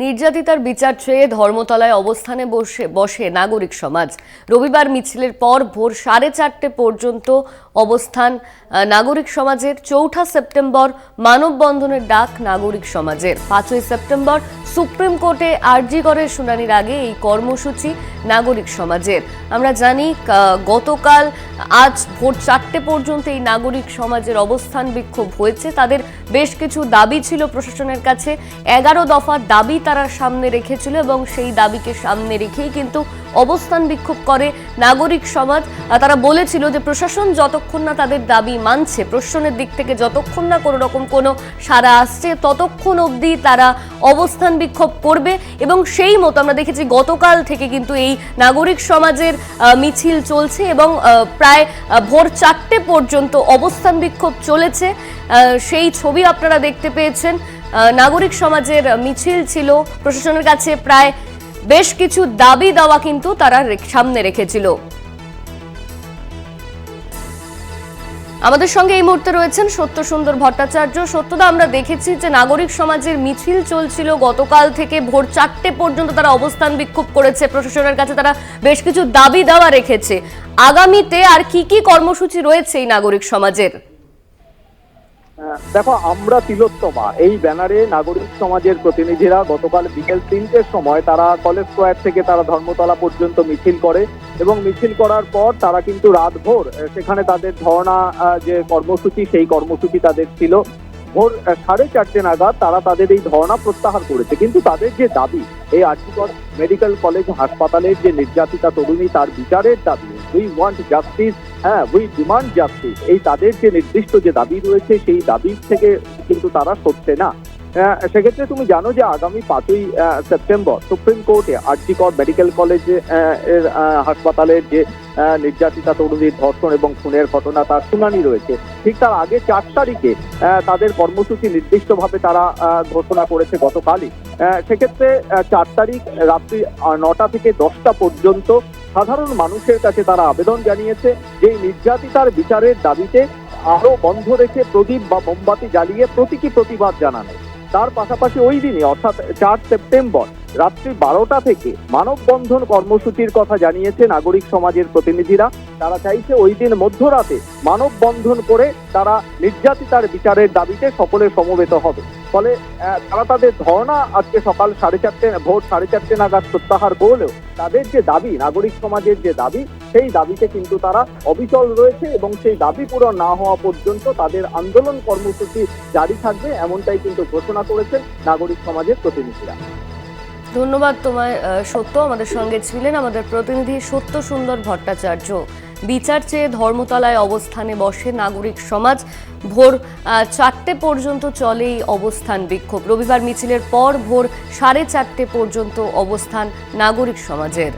নির্যাতিতার বিচার চেয়ে ধর্মতলায় অবস্থানে বসে বসে নাগরিক সমাজ। রবিবার মিছিলের পর ভোর সাড়ে চারটে পর্যন্ত অবস্থান নাগরিক সমাজের। চৌঠা সেপ্টেম্বর মানববন্ধনের ডাক নাগরিক সমাজের। পাঁচই সেপ্টেম্বর সুপ্রিম কোর্টে আরজিগড়ের শুনানির আগে এই কর্মসূচি নাগরিক সমাজের। আমরা জানি গতকাল আজ ভোর চারটে পর্যন্ত এই নাগরিক সমাজের অবস্থান বিক্ষোভ হয়েছে। তাদের বেশ কিছু দাবি ছিল প্রশাসনের কাছে। এগারো দফা দাবি তারা সামনে রেখেছিল এবং সেই দাবিকে সামনে রেখেই কিন্তু অবস্থান বিক্ষোভ করে নাগরিক সমাজ। তারা বলেছিল যে প্রশাসন যতক্ষণ না তাদের দাবি মানছে, প্রশাসনের দিক থেকে যতক্ষণ না কোনো রকম কোনো সারা আসছে, ততক্ষণ অবধি তারা অবস্থান বিক্ষোভ করবে। এবং সেই মতো আমরা দেখেছি গতকাল থেকে কিন্তু এই নাগরিক সমাজের মিছিল চলছে এবং প্রায় ভোর চারটে পর্যন্ত অবস্থান বিক্ষোভ চলেছে। সেই ছবি আপনারা দেখতে পেয়েছেন। নাগরিক সমাজের মিছিল ছিল, প্রশাসনের কাছে প্রায় বেশ কিছু দাবি দাওয়া কিন্তু তারা সামনে রেখেছিল। আমাদের সঙ্গে এই মুহূর্তে রয়েছেন সত্য সুন্দর ভট্টাচার্য। সত্যদা, আমরা দেখেছি যে নাগরিক সমাজের মিছিল চলছিল। গতকাল থেকে ভোর চারটে পর্যন্ত তারা অবস্থান বিক্ষোভ করেছে। প্রশাসনের কাছে তারা বেশ কিছু দাবি দাওয়া রেখেছে। আগামীতে আর কি কি কর্মসূচি রয়েছে এই নাগরিক সমাজের? দেখো, আমরা তিলোত্তমা। এই ব্যানারে নাগরিক সমাজের প্রতিনিধিরা গতকাল বিকেল তিনটের সময় তারা কলেজ স্কোয়ার থেকে তারা ধর্মতলা পর্যন্ত মিছিল করে এবং মিছিল করার পর তারা কিন্তু রাতভর সেখানে তাদের ধর্ণা যে কর্মসূচি, সেই কর্মসূচি তাদের ছিল। ভোর সাড়ে চারটে নাগাদ তারা তাদের এই ধর্ণা প্রত্যাহার করেছে। কিন্তু তাদের যে দাবি, এই আর্টিকল মেডিকেল কলেজ হাসপাতালের যে নির্যাতিতা তরুণী তার বিচারের দাবি উই ওয়ান্ট জাস্টিস হ্যাঁ উই ডিমান্ড জাস্টিস এই তাদের যে নির্দিষ্ট যে দাবি রয়েছে, সেই দাবি থেকে কিন্তু তারা সরছে না। সেক্ষেত্রে তুমি জানো যে আগামী পাঁচই সেপ্টেম্বর সুপ্রিম কোর্টে আরজিকর মেডিকেল কলেজের হাসপাতালের যে নির্যাতিতা তরুণীর ধর্ষণ এবং খুনের ঘটনা, তার শুনানি রয়েছে। ঠিক তার আগে চার তারিখে তাদের কর্মসূচি নির্দিষ্টভাবে তারা ঘোষণা করেছে গতকালই। সেক্ষেত্রে চার তারিখ রাত্রি নটা থেকে দশটা পর্যন্ত সাধারণ মানুষের কাছে তারা আবেদন জানিয়েছে যে নির্যাতিতার বিচারের দাবিতে আরও বন্ধ রেখে প্রদীপ বা মোমবাতি জ্বালিয়ে প্রতীকী প্রতিবাদ জানানো। তার পাশাপাশি ওই দিনে, অর্থাৎ চার সেপ্টেম্বর রাত্রি বারোটা থেকে মানববন্ধন কর্মসূচির কথা জানিয়েছে নাগরিক সমাজের প্রতিনিধিরা। তারা চাইছে ওই দিন মধ্যরাতে মানববন্ধন করে তারা নির্যাতিতার বিচারের দাবিতে সকলে সমবেত হবে। ফলে তারা তাদের ধর্ণা আজকে সকাল সাড়ে চারটে, ভোর সাড়ে চারটে নাগাদ প্রত্যাহার করলেও তাদের যে দাবি, নাগরিক সমাজের যে দাবি, সেই দাবিতে কিন্তু তারা অবিচল রয়েছে এবং সেই দাবি পূরণ না হওয়া পর্যন্ত তাদের আন্দোলন কর্মসূচি জারি থাকবে, এমনটাই কিন্তু ঘোষণা করেছেন নাগরিক সমাজের প্রতিনিধিরা। ধন্যবাদ তোমায় সত্য। আমাদের সঙ্গে ছিলেন আমাদের প্রতিনিধি সত্য সুন্দর ভট্টাচার্য। বিচার চেয়ে ধর্মতলায় অবস্থানে বসে নাগরিক সমাজ। ভোর চারটে পর্যন্ত চলেই অবস্থান বিক্ষোভ। রবিবার মিছিলের পর ভোর সাড়ে চারটে পর্যন্ত অবস্থান নাগরিক সমাজের।